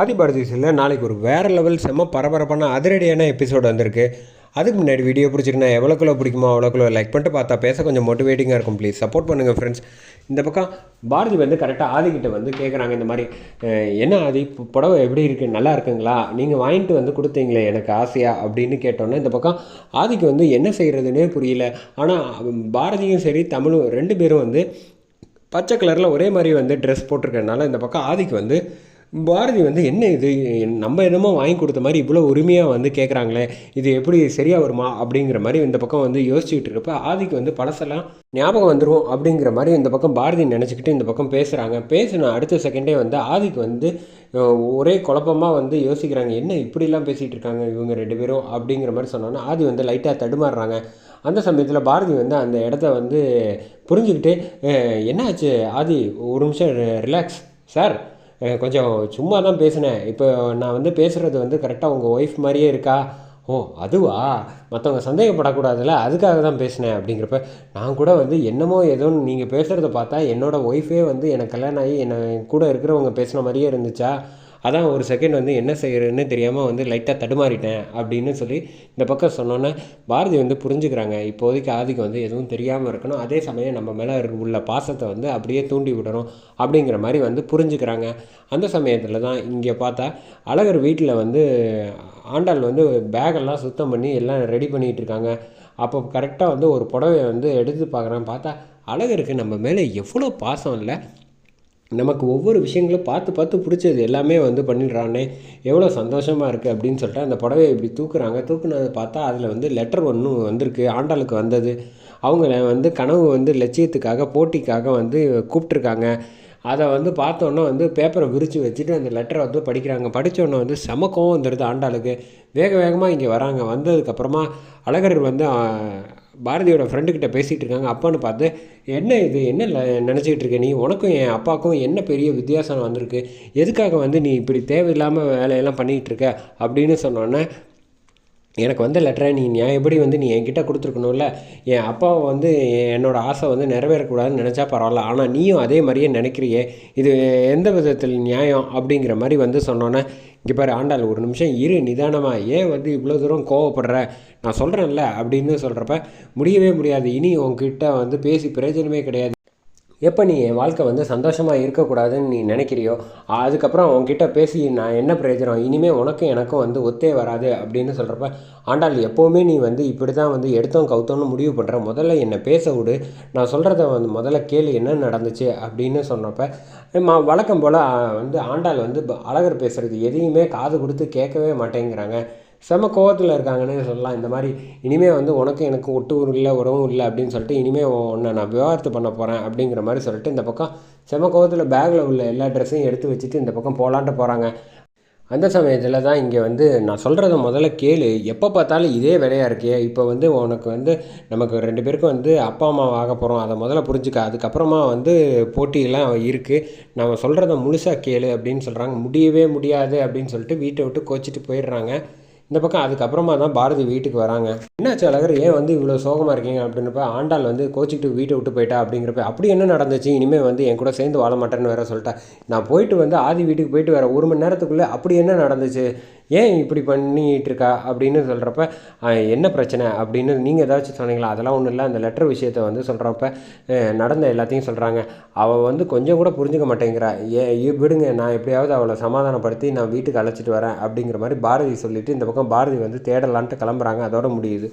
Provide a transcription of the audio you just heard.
ஆதி பாரதி நாளைக்கு ஒரு வேறு லெவல் செம்ம பரபரப்பான அதிரடியான எபிசோடு வந்திருக்கு. அதுக்கு முன்னாடி வீடியோ பிடிச்சிருந்தா எவ்வளோக்குள்ள பிடிக்குமோ அவ்வளோக்குள்ள லைக் பண்ணிட்டு பார்த்தா பேச கொஞ்சம் மோட்டிவேட்டிங்காக இருக்கும் ப்ளீஸ் சப்போர்ட் பண்ணுங்கள் ஃப்ரெண்ட்ஸ் இந்த பக்கம் பாரதி வந்து கரெக்டாக ஆதிக்கிட்ட வந்து கேட்குறாங்க இந்த மாதிரி என்ன ஆதி? புடவை எப்படி இருக்குது நல்லா இருக்குங்களா? நீங்கள் வாங்கிட்டு வந்து கொடுத்தீங்களே எனக்கு ஆசையாக அப்படின்னு கேட்டோன்னே இந்த பக்கம் ஆதிக்கு வந்து என்ன செய்கிறதுனே புரியல. ஆனால் பாரதியும் சரி தமிழும் ரெண்டு பேரும் வந்து பச்சை கலரில் ஒரே மாதிரி வந்து ட்ரெஸ் போட்டிருக்கறனால இந்த பக்கம் ஆதிக்கு வந்து பாரதி வந்து என்ன இது? நம்ம என்னமோ வாங்கி கொடுத்த மாதிரி இவ்வளோ உரிமையாக வந்து கேட்குறாங்களே இது எப்படி சரியாக வருமா? அப்படிங்கிற மாதிரி இந்த பக்கம் வந்து யோசிச்சுட்டு இருக்கப்ப ஆதிக்கு வந்து பழசெல்லாம் ஞாபகம் வந்துடும் அப்படிங்கிற மாதிரி இந்த பக்கம் பாரதி நினச்சிக்கிட்டு இந்த பக்கம் பேசுகிறாங்க பேசின அடுத்த செகண்டே வந்து ஆதிக்கு வந்து ஒரே குழப்பமாக வந்து யோசிக்கிறாங்க. என்ன இப்படிலாம் பேசிகிட்டு இருக்காங்க இவங்க ரெண்டு பேரும்? அப்படிங்கிற மாதிரி சொன்னோன்னா ஆதி வந்து லைட்டாக தடுமாறுறாங்க. அந்த சமயத்தில் பாரதி வந்து அந்த இடத்த வந்து புரிஞ்சுக்கிட்டு என்னாச்சு ஆதி? ஒரு நிமிஷம் ரிலாக்ஸ் சார் கொஞ்சம் சும்மா தான் பேசினேன். இப்போ நான் வந்து பேசுகிறது வந்து கரெக்டாக உங்கள் ஒய்ஃப் மாதிரியே இருக்கா? ஓ அதுவா? மற்றவங்க சந்தேகப்படக்கூடாதுல்ல? அதுக்காக தான் பேசினேன் அப்படிங்கிறப்ப நான் கூட வந்து என்னமோ ஏதோன்னு நீங்கள் பேசுகிறத பார்த்தா என்னோட ஒய்ஃபே வந்து எனக்கு கல்யாணம் ஆகி என்னை கூட இருக்கிறவங்க பேசின மாதிரியே இருந்துச்சா? அதான் ஒரு செகண்ட் வந்து என்ன செய்கிறதுன்னு தெரியாமல் வந்து லைட்டாக தடுமாறிட்டேன் அப்படின்னு சொல்லி இந்த பக்கம் சொன்னோன்னே பாரதி வந்து புரிஞ்சுக்கிறாங்க. இப்போதைக்கு ஆதிக்கு வந்து எதுவும் தெரியாமல் இருக்கணும். அதே சமயம் நம்ம மேலே உள்ள பாசத்தை வந்து அப்படியே தூண்டி விடணும் அப்படிங்கிற மாதிரி வந்து புரிஞ்சுக்கிறாங்க. அந்த சமயத்தில் தான் இங்கே பார்த்தா அழகர் வீட்டில் வந்து ஆண்டாள் வந்து பேகெல்லாம் சுத்தம் பண்ணி எல்லாம் ரெடி பண்ணிகிட்டு இருக்காங்க. அப்போ கரெக்டாக வந்து ஒரு புடவைய வந்து எடுத்து பார்க்குறேன். பார்த்தா அழகருக்கு நம்ம மேலே எவ்வளோ பாசம் இல்லை. நமக்கு ஒவ்வொரு விஷயங்களும் பார்த்து பார்த்து பிடிச்சது எல்லாமே வந்து பண்ணிடுறானே எவ்வளோ சந்தோஷமாக இருக்குது அப்படின்னு சொல்லிட்டு அந்த புடவையை இப்படி தூக்குறாங்க. தூக்குனதை பார்த்தா அதில் வந்து லெட்டர் ஒன்றும் வந்திருக்கு. ஆண்டாளுக்கு வந்தது. அவங்கள வந்து கனவு வந்து லட்சியத்துக்காக போட்டிக்காக வந்து கூப்பிட்ருக்காங்க அதை வந்து பார்த்தோன்னே வந்து பேப்பரை விரித்து வச்சுட்டு அந்த லெட்டரை வந்து படிக்கிறாங்க. படித்தோன்னே வந்து செம கோவம் வந்துடுது ஆண்டாளுக்கு. வேக வேகமாக இங்கே வராங்க. வந்ததுக்கப்புறமா அழகர் வந்து பாரதியோட ஃப்ரெண்டுக்கிட்ட பேசிகிட்டு இருக்காங்க. அப்பான்னு பார்த்து என்ன இது? என்ன நினச்சிக்கிட்டு இருக்க? நீ உனக்கும் என் அப்பாவுக்கும் என்ன பெரிய வித்தியாசம் வந்திருக்கு? எதுக்காக வந்து நீ இப்படி தேவையில்லாமல் வேலையெல்லாம் பண்ணிகிட்டு இருக்க? அப்படின்னு சொன்னோன்னே எனக்கு வந்த லெட்டரை நீ நியாயப்படி வந்து நீ என்கிட்ட கொடுத்துருக்கணும்ல? என் அப்பாவை வந்து என்னோடய ஆசை வந்து நிறைவேறக்கூடாதுன்னு நினச்சா பரவாயில்ல. ஆனால் நீயும் அதே மாதிரியே நினைக்கிறியே. இது எந்த விதத்தில் நியாயம் அப்படிங்கிற மாதிரி வந்து சொன்னோன்னே இங்கே பாரு ஆண்டாள் ஒரு நிமிஷம் இரு நிதானமாக ஏன் வந்து இவ்வளோ தூரம் கோவப்படுற? நான் சொல்கிறேன்ல அப்படின்னு சொல்கிறப்ப முடியவே முடியாது. இனி உங்ககிட்ட வந்து பேசி பிரயோஜனமே கிடையாது. எப்போ நீ என் வாழ்க்கை வந்து சந்தோஷமாக இருக்கக்கூடாதுன்னு நீ நினைக்கிறியோ அதுக்கப்புறம் உன்கிட்ட பேசி நான் என்ன பிரயோஜனம்? இனிமேல் உனக்கும் எனக்கும் வந்து ஒத்தே வராது அப்படின்னு சொல்கிறப்ப ஆண்டாள் எப்போவுமே நீ வந்து இப்படி தான் வந்து எடுத்தோம் கவுத்தோன்னு முடிவு பண்ணுற முதல்ல என்னை பேச விடு. நான் சொல்கிறத வந்து முதல்ல கேளு என்ன நடந்துச்சு அப்படின்னு சொன்னப்ப வழக்கம் போல் வந்து ஆண்டாள் வந்து ப- அழகர் பேசுகிறது எதையுமே காது கொடுத்து கேட்கவே மாட்டேங்கிறாங்க. செம கோவத்தில் இருக்காங்கன்னே சொல்லலாம். இந்த மாதிரி இனிமேல் வந்து உனக்கு எனக்கு ஒட்டு இல்லை உறவும் இல்லை அப்படின்னு சொல்லிட்டு இனிமேல் உன்னை நான் விவாகரத்து பண்ண போகிறேன் அப்படிங்கிற மாதிரி சொல்லிட்டு இந்த பக்கம் செம கோவத்தில் பேக்கில் உள்ள எல்லா ட்ரெஸ்ஸையும் எடுத்து வச்சுட்டு இந்த பக்கம் போகலான்ட்டு போகிறாங்க அந்த சமயத்தில் தான் இங்கே வந்து நான் சொல்கிறத முதல்ல கேளு. எப்போ பார்த்தாலும் இதே வேலையாக இருக்கே. இப்போ வந்து உனக்கு வந்து நமக்கு ரெண்டு பேருக்கும் வந்து அப்பா அம்மா ஆக போகிறோம் அதை முதல்ல புரிஞ்சுக்க. அதுக்கப்புறமா வந்து போட்டியெல்லாம் இருக்குது நம்ம சொல்கிறத முழுசாக கேளு அப்படின்னு சொல்கிறாங்க முடியவே முடியாது அப்படின்னு சொல்லிட்டு வீட்டை விட்டு கோச்சிட்டு போயிடுறாங்க. இந்த பக்கம் அதுக்கப்புறமா தான் பாரதி வீட்டுக்கு வராங்க. என்னாச்சு அழகர் ஏன் வந்து இவ்வளோ சோகமாக இருக்கீங்க அப்படின்றப்ப ஆண்டாள் வந்து கோச்சிக்கிட்டு வீட்டை விட்டு போயிட்டா அப்படிங்கிறப்ப அப்படி என்ன நடந்துச்சு? இனிமேல் வந்து என் கூட சேர்ந்து வாழ மாட்டேன்னு வேற சொல்லிட்டா. நான் போயிட்டு வந்து ஆதி வீட்டுக்கு போயிட்டு வர ஒரு மணி நேரத்துக்குள்ளே அப்படி என்ன நடந்துச்சு? ஏன் இப்படி பண்ணிட்டு இருக்கா? அப்படின்னு சொல்கிறப்ப என்ன பிரச்சனை? அப்படின்னு நீங்கள் ஏதாச்சும் சொன்னீங்களா? அதெல்லாம் ஒன்றும் இல்லை. அந்த லெட்டர் விஷயத்தை வந்து சொல்கிறப்ப நடந்த எல்லாத்தையும் சொல்கிறாங்க அவள் வந்து கொஞ்சம் கூட புரிஞ்சுக்க மாட்டேங்கிறா. ஏ விடுங்க. நான் எப்படியாவது அவளை சமாதானப்படுத்தி நான் வீட்டுக்கு அழைச்சிட்டு வரேன். அப்படிங்கிற மாதிரி பாரதி சொல்லிவிட்டு இந்த பக்கம் பாரதி வந்து தேடலான்ட்டு கிளம்புறாங்க. அதோட முடியுது.